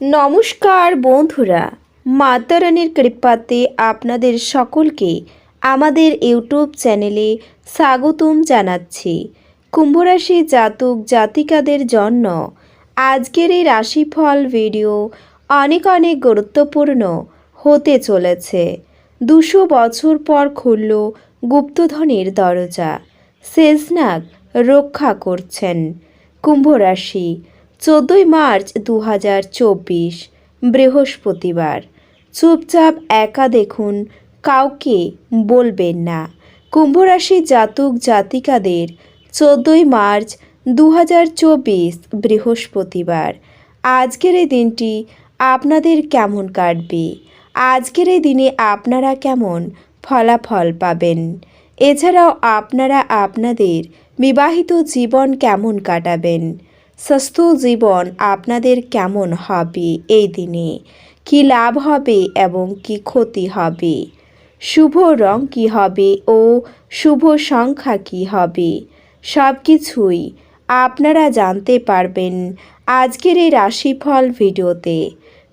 নমস্কার বন্ধুরা মাতারানির কৃপাতে আপনাদের সকলকে আমাদের ইউটিউব চ্যানেলে স্বাগতম জানাচ্ছি। কুম্ভরাশি জাতক জাতিকাদের জন্য আজকের এই রাশিফল ভিডিও অনেক অনেক গুরুত্বপূর্ণ হতে চলেছে। দুশো বছর পর খুলল গুপ্তধনের দরজা। শেষনাগ রক্ষা করছেন কুম্ভরাশি। চোদ্দোই মার্চ দু হাজার চব্বিশ, বৃহস্পতিবার। চুপচাপ একা দেখুন, কাউকে বলবেন না। কুম্ভরাশি জাতক জাতিকাদের চোদ্দোই মার্চ দু হাজার চব্বিশ, বৃহস্পতিবার। আজকের এই দিনটি আপনাদের কেমন কাটবে? আজকের এই দিনে আপনারা কেমন ফলাফল পাবেন? এছাড়াও আপনারা আপনাদের বিবাহিত জীবন কেমন কাটাবেন? স্বাস্থ্য জীবন আপনাদের কেমন হবে এই দিনে? কি লাভ হবে এবং কি ক্ষতি হবে? শুভ রং কি হবে ও শুভ সংখ্যা কি হবে? সব কিছুই আপনারা জানতে পারবেন আজকের এই রাশিফল ভিডিওতে।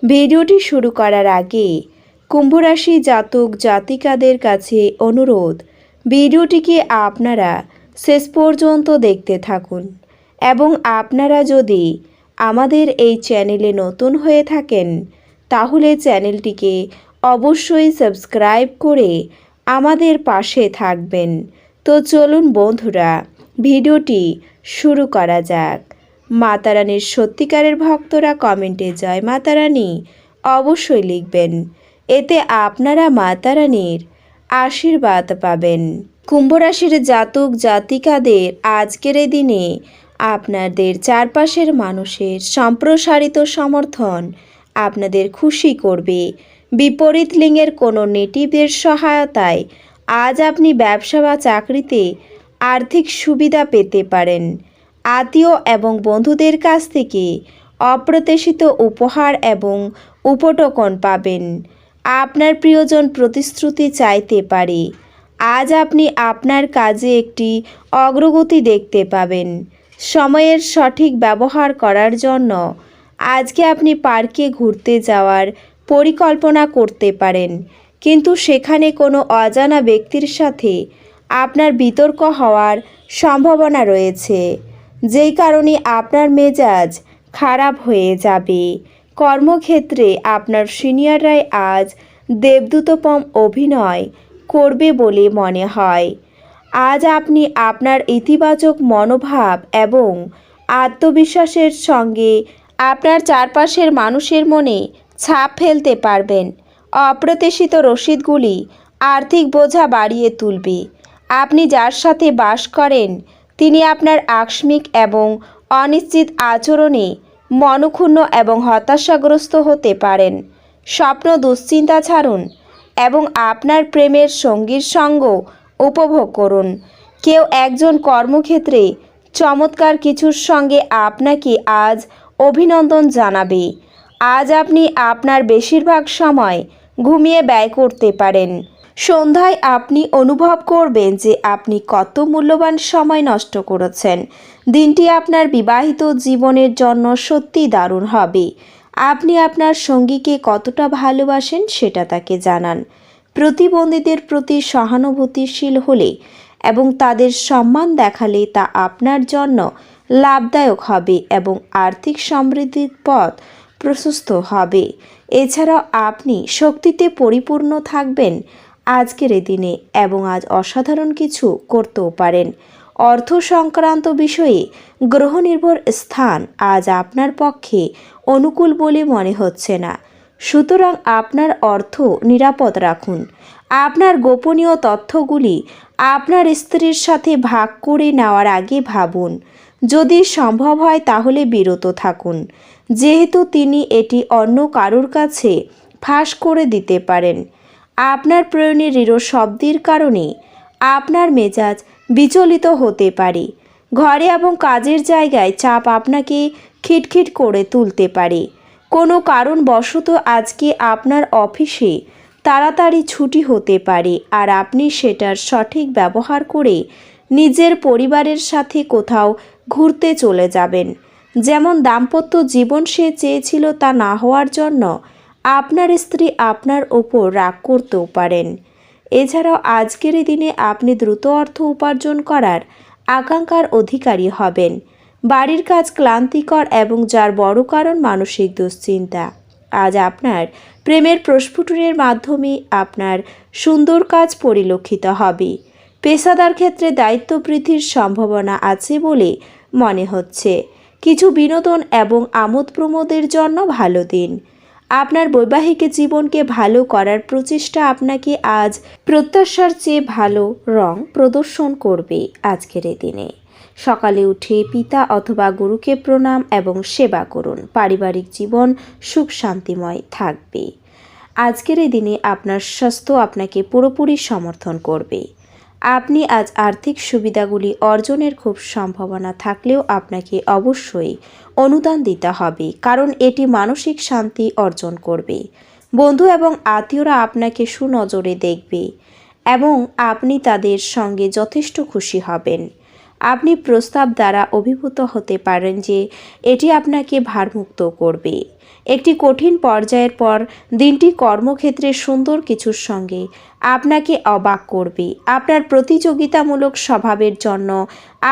ভিডিওটি শুরু করার আগে কুম্ভরাশি জাতক জাতিকাদের কাছে অনুরোধ, ভিডিওটিকে আপনারা শেষ পর্যন্ত দেখতে থাকুন। এবং আপনারা যদি আমাদের এই চ্যানেলে নতুন হয়ে থাকেন, তাহলে চ্যানেলটিকে অবশ্যই সাবস্ক্রাইব করে আমাদের পাশে থাকবেন। তো চলুন বন্ধুরা, ভিডিওটি শুরু করা যাক। মাতারানীর সত্যিকারের ভক্তরা কমেন্টে জয় মাতারানী অবশ্যই লিখবেন। এতে আপনারা মাতারানীর আশীর্বাদ পাবেন। কুম্ভরাশির জাতক জাতিকাদের আজকের দিনে আপনাদের চারপাশের মানুষের সম্প্রসারিত সমর্থন আপনাদের খুশি করবে। বিপরীত লিঙ্গের কোনো নেটিভের সহায়তায় আজ আপনি ব্যবসা বা চাকরিতে আর্থিক সুবিধা পেতে পারেন। আত্মীয় এবং বন্ধুদের কাছ থেকে অপ্রত্যাশিত উপহার এবং উপটকন পাবেন। আপনার প্রিয়জন প্রতিশ্রুতি চাইতে পারে। আজ আপনি আপনার কাজে একটি অগ্রগতি দেখতে পাবেন। সময়ের সঠিক ব্যবহার করার জন্য আজকে আপনি পার্কে ঘুরতে যাওয়ার পরিকল্পনা করতে পারেন। কিন্তু সেখানে কোনো অজানা ব্যক্তির সাথে আপনার বিতর্ক হওয়ার সম্ভাবনা রয়েছে। যেই কারণে আপনার মেজাজ খারাপ হয়ে যাবে। কর্মক্ষেত্রে আপনার সিনিয়ররাই আজ দেবদূতপম অভিনয় করবে বলে মনে হয়। আজ আপনি আপনার ইতিবাচক মনোভাব এবং আত্মবিশ্বাসের সঙ্গে আপনার চারপাশের মানুষের মনে ছাপ ফেলতে পারবেন। অপ্রত্যাশিত রসিদগুলি আর্থিক বোঝা বাড়িয়ে তুলবে। আপনি যার সাথে বাস করেন, তিনি আপনার আকস্মিক এবং অনিশ্চিত আচরণে মনক্ষুণ্ণ এবং হতাশাগ্রস্ত হতে পারেন। স্বপ্ন দুশ্চিন্তা ছাড়ুন এবং আপনার প্রেমের সঙ্গীর সঙ্গ উপভোগ করুন। কেউ একজন কর্মক্ষেত্রে চমৎকার কিছুর সঙ্গে আপনাকে আজ অভিনন্দন জানাবে। আজ আপনি আপনার বেশিরভাগ সময় ঘুমিয়ে ব্যয় করতে পারেন। সন্ধ্যায় আপনি অনুভব করবেন যে আপনি কত মূল্যবান সময় নষ্ট করেছেন। দিনটি আপনার বিবাহিত জীবনের জন্য সত্যি দারুণ হবে। আপনি আপনার সঙ্গীকে কতটা ভালোবাসেন সেটা তাকে জানান। প্রতিবন্ধীদের প্রতি সহানুভূতিশীল হলে এবং তাদের সম্মান দেখালে তা আপনার জন্য লাভদায়ক হবে এবং আর্থিক সমৃদ্ধির পথ প্রশস্ত হবে। এছাড়াও আপনি শক্তিতে পরিপূর্ণ থাকবেন আজকের দিনে এবং আজ অসাধারণ কিছু করতেও পারেন। অর্থ সংক্রান্ত বিষয়ে গ্রহ নির্ভর স্থান আজ আপনার পক্ষে অনুকূল বলে মনে হচ্ছে না। সুতরাং আপনার অর্থ নিরাপদ রাখুন। আপনার গোপনীয় তথ্যগুলি আপনার স্ত্রীর সাথে ভাগ করে নেওয়ার আগে ভাবুন। যদি সম্ভব হয় তাহলে বিরত থাকুন। যেহেতু তিনি এটি অন্য কারোর কাছে ফাঁস করে দিতে পারেন। আপনার প্রয়োজনে রিরো শব্দের কারণে আপনার মেজাজ বিচলিত হতে পারে। ঘরে এবং কাজের জায়গায় চাপ আপনাকে খিটখিট করে তুলতে পারে। কোনো কারণবশত আজকে আপনার অফিসে তাড়াতাড়ি ছুটি হতে পারে আর আপনি সেটার সঠিক ব্যবহার করে নিজের পরিবারের সাথে কোথাও ঘুরতে চলে যাবেন। যেমন দাম্পত্য জীবন সে চেয়েছিল তা না হওয়ার জন্য আপনার স্ত্রী আপনার ওপর রাগ করতেও পারেন। এছাড়াও আজকের দিনে আপনি দ্রুত অর্থ উপার্জন করার আকাঙ্ক্ষার অধিকারী হবেন। বাড়ির কাজ ক্লান্তিকর এবং যার বড় কারণ মানসিক দুশ্চিন্তা। আজ আপনার প্রেমের প্রস্ফুটনের মাধ্যমে আপনার সুন্দর কাজ পরিলক্ষিত হবে। পেশাদার ক্ষেত্রে দায়িত্ব বৃদ্ধির সম্ভাবনা আছে বলে মনে হচ্ছে। কিছু বিনোদন এবং আমোদ প্রমোদের জন্য ভালো দিন। আপনার বৈবাহিক জীবনকে ভালো করার প্রচেষ্টা আপনাকে আজ প্রত্যাশার চেয়ে ভালো রং প্রদর্শন করবে আজকের দিনে। সকালে উঠে পিতা অথবা গুরুকে প্রণাম এবং সেবা করুন। পারিবারিক জীবন সুখ শান্তিময় থাকবে। আজকের এই দিনে আপনার স্বাস্থ্য আপনাকে পুরোপুরি সমর্থন করবে। আপনি আজ আর্থিক সুবিধাগুলি অর্জনের খুব সম্ভাবনা থাকলেও আপনাকে অবশ্যই অনুদান দিতে হবে, কারণ এটি মানসিক শান্তি অর্জন করবে। বন্ধু এবং আত্মীয়রা আপনাকে সুনজরে দেখবে এবং আপনি তাদের সঙ্গে যথেষ্ট খুশি হবেন। আপনি প্রস্তাব দ্বারা অভিভূত হতে পারেন যে এটি আপনাকে ভারমুক্ত করবে। একটি কঠিন পর্যায়ের পর দিনটি কর্মক্ষেত্রে সুন্দর কিছুর সঙ্গে আপনাকে অবাক করবে। আপনার প্রতিযোগিতামূলক স্বভাবের জন্য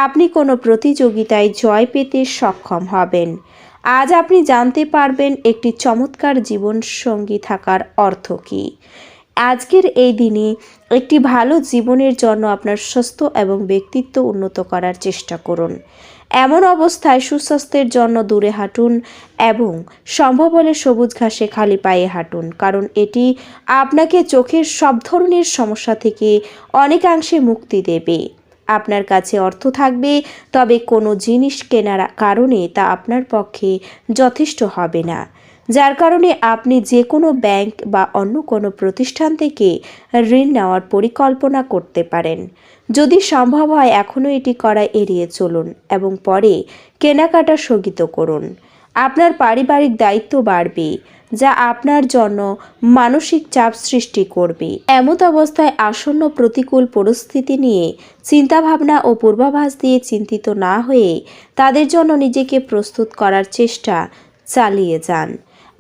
আপনি কোনো প্রতিযোগিতায় জয় পেতে সক্ষম হবেন। আজ আপনি জানতে পারবেন একটি চমৎকার জীবনসঙ্গী থাকার অর্থ কী। আজকের এই দিনে একটি ভালো জীবনের জন্য আপনার স্বাস্থ্য এবং ব্যক্তিত্ব উন্নত করার চেষ্টা করুন। এমন অবস্থায় সুস্বাস্থ্যের জন্য দূরে হাঁটুন এবং সম্ভব হলে সবুজ ঘাসে খালি পায়ে হাঁটুন, কারণ এটি আপনাকে চোখের সব ধরনের সমস্যা থেকে অনেকাংশে মুক্তি দেবে। আপনার কাছে অর্থ থাকবে, তবে কোনো জিনিস কেনার কারণে তা আপনার পক্ষে যথেষ্ট হবে না। যার কারণে আপনি যে কোনো ব্যাংক বা অন্য কোনো প্রতিষ্ঠান থেকে ঋণ নেওয়ার পরিকল্পনা করতে পারেন। যদি সম্ভব হয় এখনও এটি করা এড়িয়ে চলুন এবং পরে কেনাকাটা স্থগিত করুন। আপনার পারিবারিক দায়িত্ব বাড়বে, যা আপনার জন্য মানসিক চাপ সৃষ্টি করবে। এমত অবস্থায় আসন্ন প্রতিকূল পরিস্থিতি নিয়ে চিন্তাভাবনা ও পূর্বাভাস দিয়ে চিন্তিত না হয়ে তাদের জন্য নিজেকে প্রস্তুত করার চেষ্টা চালিয়ে যান।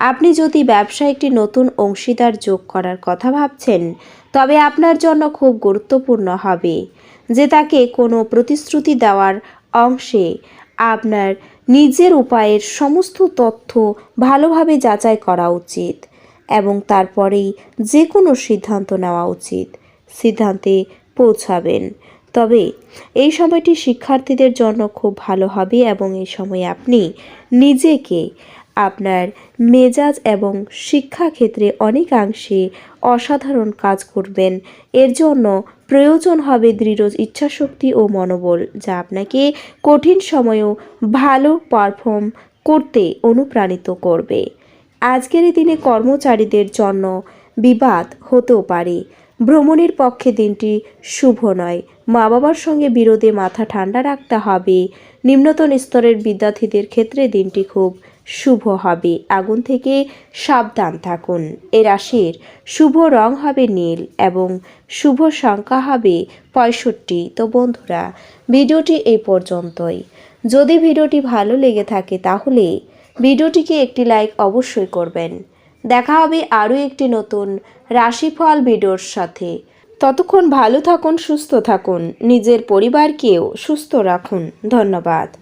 আপনি যদি ব্যবসায় একটি নতুন অংশীদার যোগ করার কথা ভাবছেন, তবে আপনার জন্য খুব গুরুত্বপূর্ণ হবে যে তাকে কোনো প্রতিশ্রুতি দেওয়ার অংশে আপনার নিজের উপায়ের সমস্ত তথ্য ভালোভাবে যাচাই করা উচিত এবং তারপরেই যে কোনো সিদ্ধান্ত নেওয়া উচিত, সিদ্ধান্তে পৌঁছাবেন। তবে এই সময়টি শিক্ষার্থীদের জন্য খুব ভালো হবে এবং এই সময় আপনি নিজেকে আপনার মেজাজ এবং শিক্ষাক্ষেত্রে অনেকাংশে অসাধারণ কাজ করবেন। এর জন্য প্রয়োজন হবে দৃঢ় ইচ্ছাশক্তি ও মনোবল, যা আপনাকে কঠিন সময়েও ভালো পারফর্ম করতে অনুপ্রাণিত করবে। আজকের দিনে কর্মচারীদের জন্য বিবাদ হতেও পারে। ভ্রমণের পক্ষে দিনটি শুভ নয়। মা বাবার সঙ্গে বিরোধে মাথা ঠান্ডা রাখতে হবে। নিম্নতন স্তরের বিদ্যার্থীদের ক্ষেত্রে দিনটি খুব শুভ হবে। আগুন থেকে সাবধান থাকুন। এ রাশির শুভ রং হবে নীল এবং শুভ সংখ্যা হবে পঁয়ষট্টি। তো বন্ধুরা, ভিডিওটি এই পর্যন্তই। যদি ভিডিওটি ভালো লেগে থাকে তাহলে ভিডিওটিকে একটি লাইক অবশ্যই করবেন। দেখা হবে আরও একটি নতুন রাশিফল ভিডিওর সাথে। ততক্ষণ ভালো থাকুন, সুস্থ থাকুন। নিজের পরিবারকেও সুস্থ রাখুন। ধন্যবাদ।